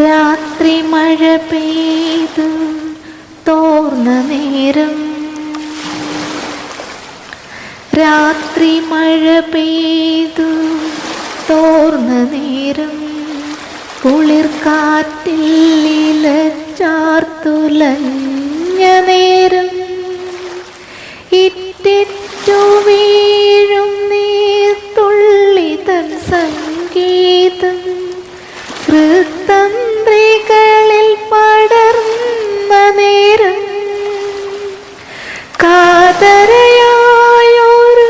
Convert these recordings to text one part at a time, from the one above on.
രാത്രി മഴ പെയ്തു തോർന്ന നേരം. രാത്രി മഴ പെയ്തു തോർന്ന നേരം. കുളിർക്കാറ്റിൽ ഇലച്ചാർത്തുലഞ്ഞ നേരം. ഇറ്റിറ്റു വീഴും നീർത്തുള്ളി തൻ സംഗീതം. ഹൃത്തന്ത്രികളിൽ പടർന്ന നേരം കാതരയായൊരു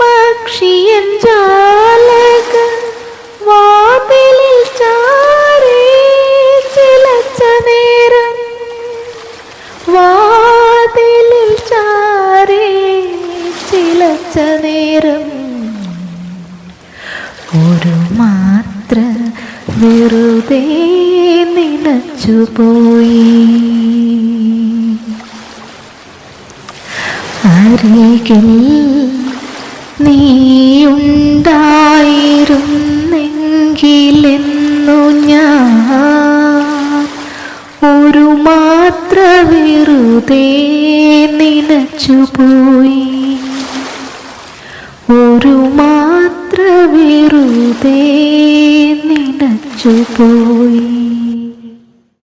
പക്ഷിയൻ ജാലക വാതിലിൽ ചിലച്ച നേരം വാതിലിൽ ചാരേ ചിലച്ച നേരം ഒരു മാത്ര വെറുതെ നിലച്ചുപോയി. അരികിൽ നീയുണ്ടായിരുന്നെങ്കിലെന്നു ഞാൻ ഒരു മാത്ര വെറുതെ നിലച്ചുപോയി. ഒരു മാത്ര വെറുതെ 是不易。